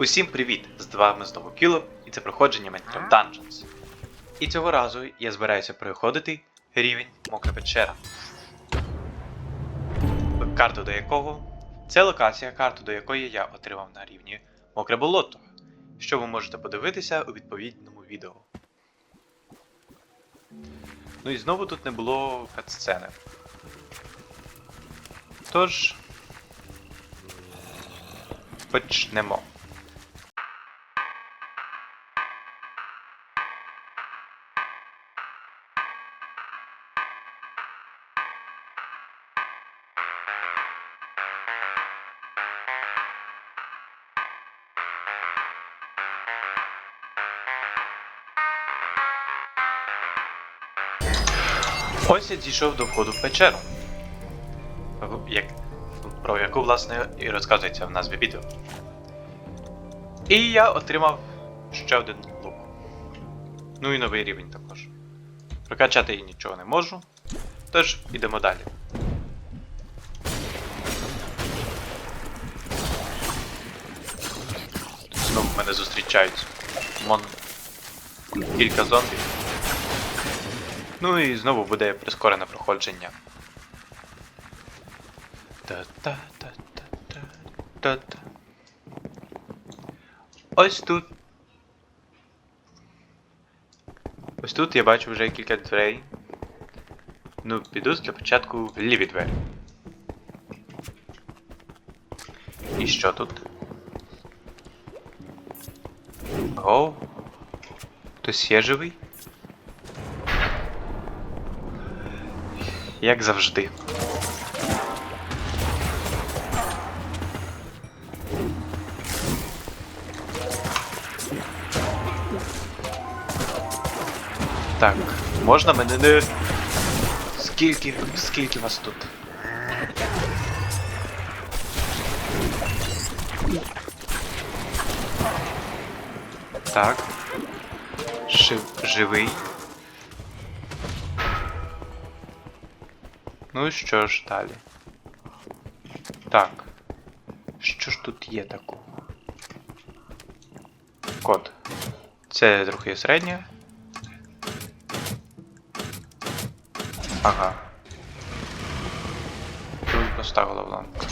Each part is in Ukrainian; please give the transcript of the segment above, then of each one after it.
Усім привіт! З вами знову Кіло, і це проходження Minecraft Dungeons. І цього разу я збираюся проходити рівень Мокра печера. Карту до якого це локація, карту до якої я отримав на рівні Мокре болото, що ви можете подивитися у відповідному відео. Ну і знову тут не було катсцени. Тож. Почнемо. Ось я дійшов до входу в печеру. Як, про яку, власне, і розказується в назві відео. І я отримав ще один лук. Ну і новий рівень також. Прокачати я нічого не можу. Тож ідемо далі. Знову мене зустрічають. Мон... Кілька зомбів. Ну і знову буде прискорене проходження. Та-та-та-та-та-та-та. Ось тут. Ось тут я бачу вже кілька дверей. Ну, піду для початку в ліві двері. І що тут? О, хтось є живий? Як завжди. Так, можна мене не. Скільки. Скільки вас тут? Так. Жив... Живий. Ну і що ж далі? Так. Що ж тут є такого? Код. Це друге середнє. Ага. Тут поставила лампу.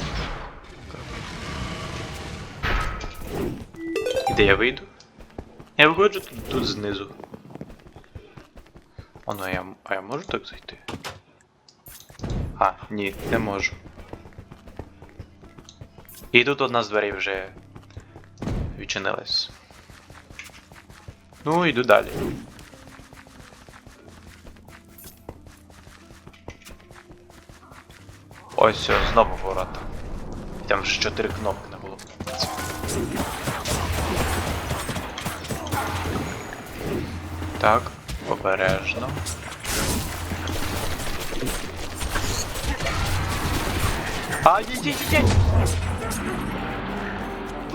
І де я вийду? Я виходжу тут, тут знизу. О, ну а я, а я можу так зайти? А, ні, не можу. І тут одна з дверей вже відчинилась. Ну, йду далі. Ось знову ворота. Там вже чотири кнопки на голову. Так, обережно. А, ні, ні, ні.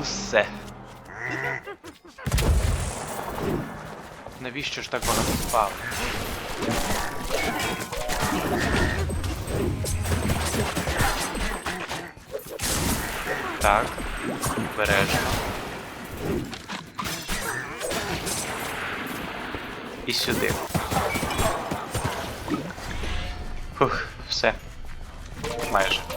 Усе. Навіщо ж так багато впало? Так, обережно. І сюди. Фух, все. Майже.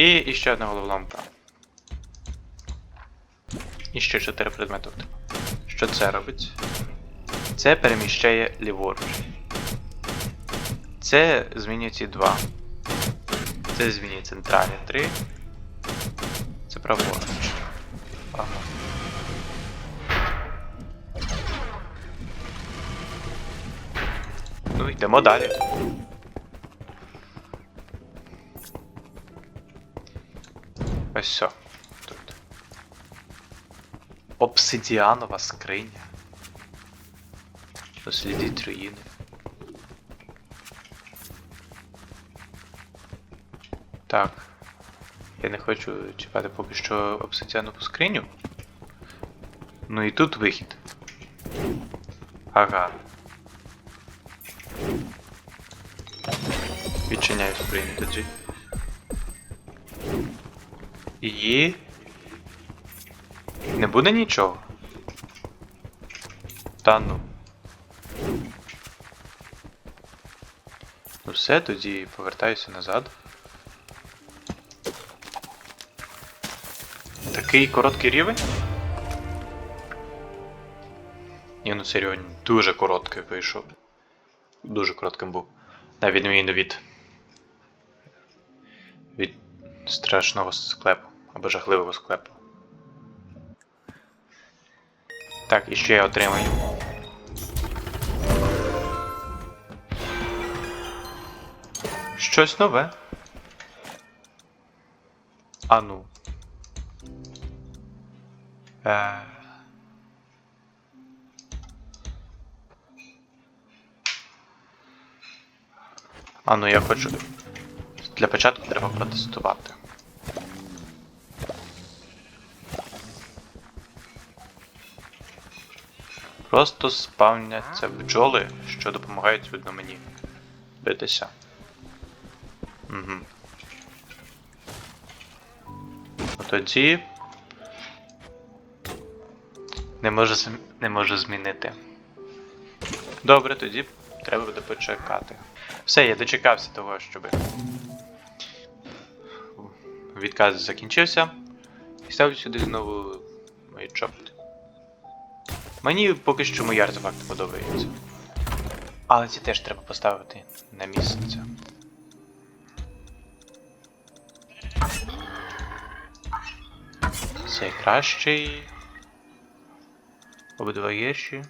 І, і ще одна головоломка. І ще чотири предмети. Що це робить? Це переміщає ліворуч. Це змінює ці два. Це змінює центральні три. Це праворуч. Ага. Ну, йдемо далі. Ось. Тут. Обсидіанова скриня. Дослідіть руїни. Так. Я не хочу чіпати поки що обсидіанову скриню. Ну і тут вихід. Ага. Відчиняю скриню тоді. І. Не буде нічого. Та ну. Ну все, тоді повертаюся назад. Такий короткий рівень? Ні, ну серйозно, дуже короткий вийшов. Дуже коротким був. На відміну від. від страшного склепу або жахливого склепу. Так, і що я отримаю? Щось нове. А ну. Е... А ну я хочу. Для початку треба протестувати. Просто спавняться бджоли, що допомагають видно мені битися. Угу. Тоді. Не можу, зм- не можу змінити. Добре, тоді треба буде почекати. Все, я дочекався того, щоб відказ закінчився. І ставлю сюди знову мої чоботи. Мені поки що мої артефакти подобаються. Але ці теж треба поставити на місце. Цей кращий. Обидва гірші.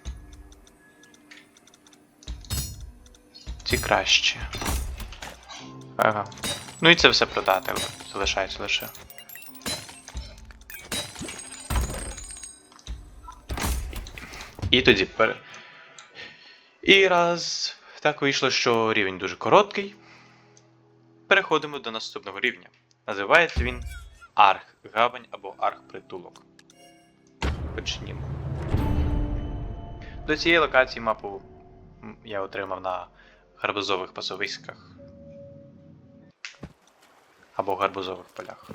Ці кращі. Ага. Ну і це все продати, залишається лише. І тоді пере. І раз так вийшло, що рівень дуже короткий. Переходимо до наступного рівня. Називається він Арх-Гавань або Арх-Притулок. Почнімо. До цієї локації мапу я отримав на гарбузових пасовиськах. Або гарбузових полях.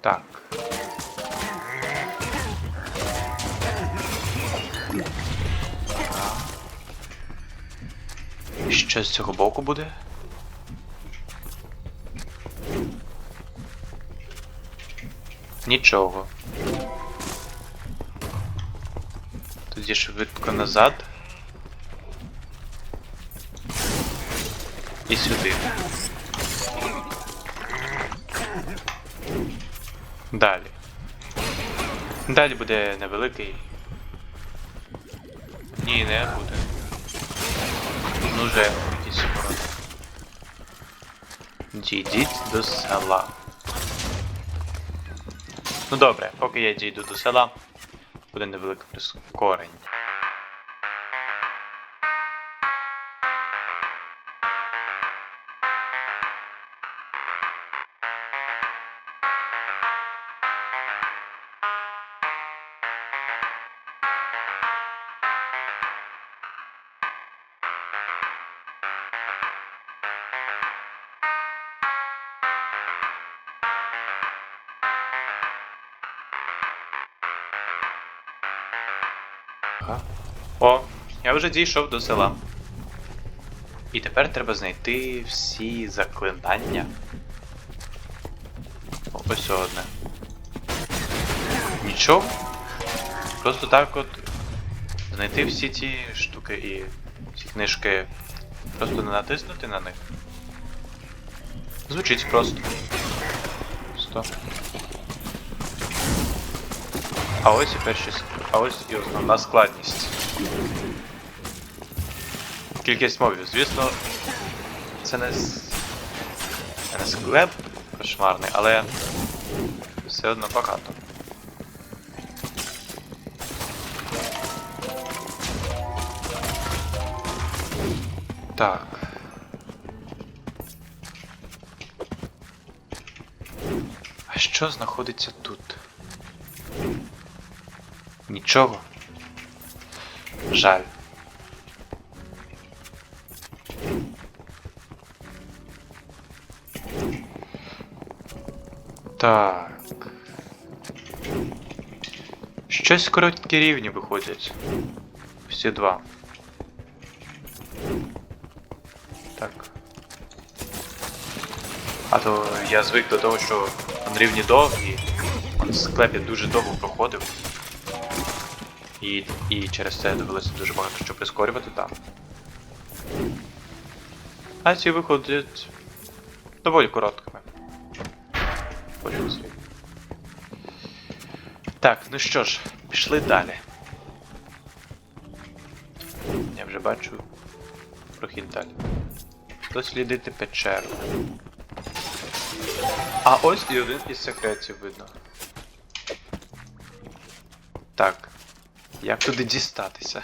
Так. Що з цього боку буде? Нічого. Тоді швидко назад. І сюди. Далі. Далі буде невеликий. Ні, не буде. Ну вже якийсь ворот. Дійдіть до села. Ну добре, поки я дійду до села, буде невелике прискорення. Ага. О, я вже дійшов до села. І тепер треба знайти всі заклинання. О, Ось одне. Нічого. Просто так от знайти всі ці штуки і ці книжки. Просто не натиснути на них. Звучить просто. Стоп. А ось і перші А ось і основна складність. Кількість мовів. Звісно, це не, с- це не склеп кошмарний, але все одно багато. Так. А що знаходиться тут? Нічого. Жаль. Так. Щось короткі рівні виходять. Всі два. Так. А то я звик до того, що он рівні довгі. Он в склепі дуже довго проходив. І, і через це довелося дуже багато що прискорювати там. А ці виходять доволі короткими. Так, ну що ж, пішли далі. Я вже бачу прохід далі. Дослідити печеру. А ось і один із секретів видно. Так. Як туди дістатися?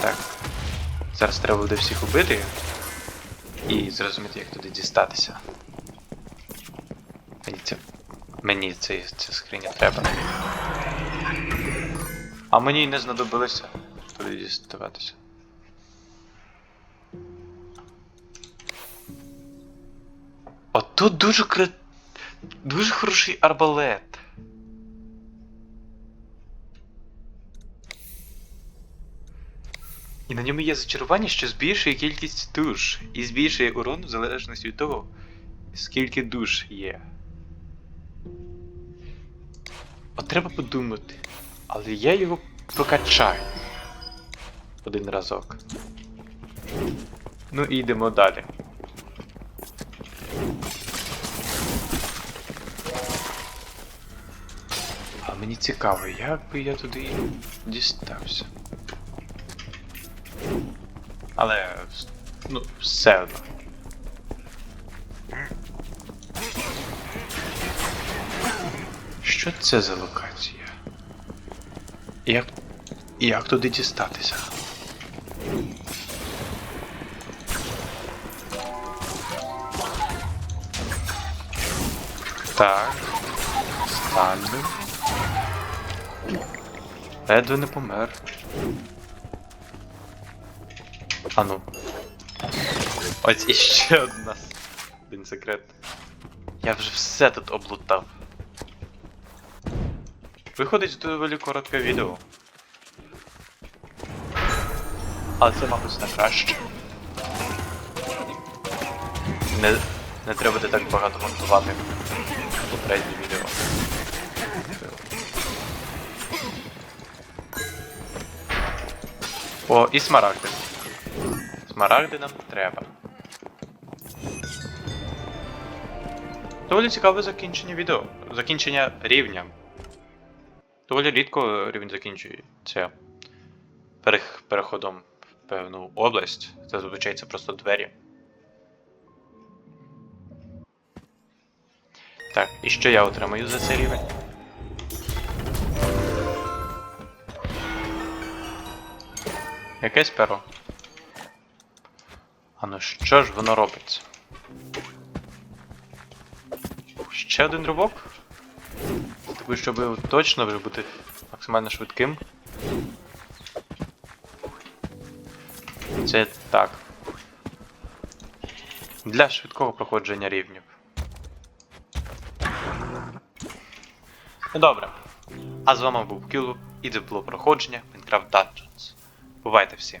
Так. Зараз треба буде всіх убити і зрозуміти, як туди дістатися. Мені це. Мені це, це скриня треба. А мені й не знадобилося туди діставатися. От тут дуже кре... Дуже хороший арбалет. І на ньому є зачарування, що збільшує кількість душ і збільшує урон в залежності від того, скільки душ є. От треба подумати. Але я його прокачаю. Один разок. Ну і йдемо далі. А мені цікаво, як би я туди дістався. Але. Ну, все одно. Що це за локація? Як. Як туди дістатися? Так. Стану. Ледве не помер. Ану. Ось іще одна. Один секрет. Я вже все тут облутав. Виходить доволі коротке відео. Але це, мабуть, на краще. Не, не треба так багато монтувати попереднє відео. О, і смарагди. Смарагди нам треба. Доволі цікаве закінчення відео. Закінчення рівня. Доволі рідко рівень закінчується переходом в певну область. Це зазвичай це просто двері. Так, і що я отримаю за цей рівень? Якесь перо. А ну що ж воно робить? Ще один ривок? Такий, щоб точно вже бути максимально швидким. Це так. Для швидкого проходження рівнів. Ну добре. А з вами був Кюлу, і це було проходження Minecraft Dungeons. Бувайте всі!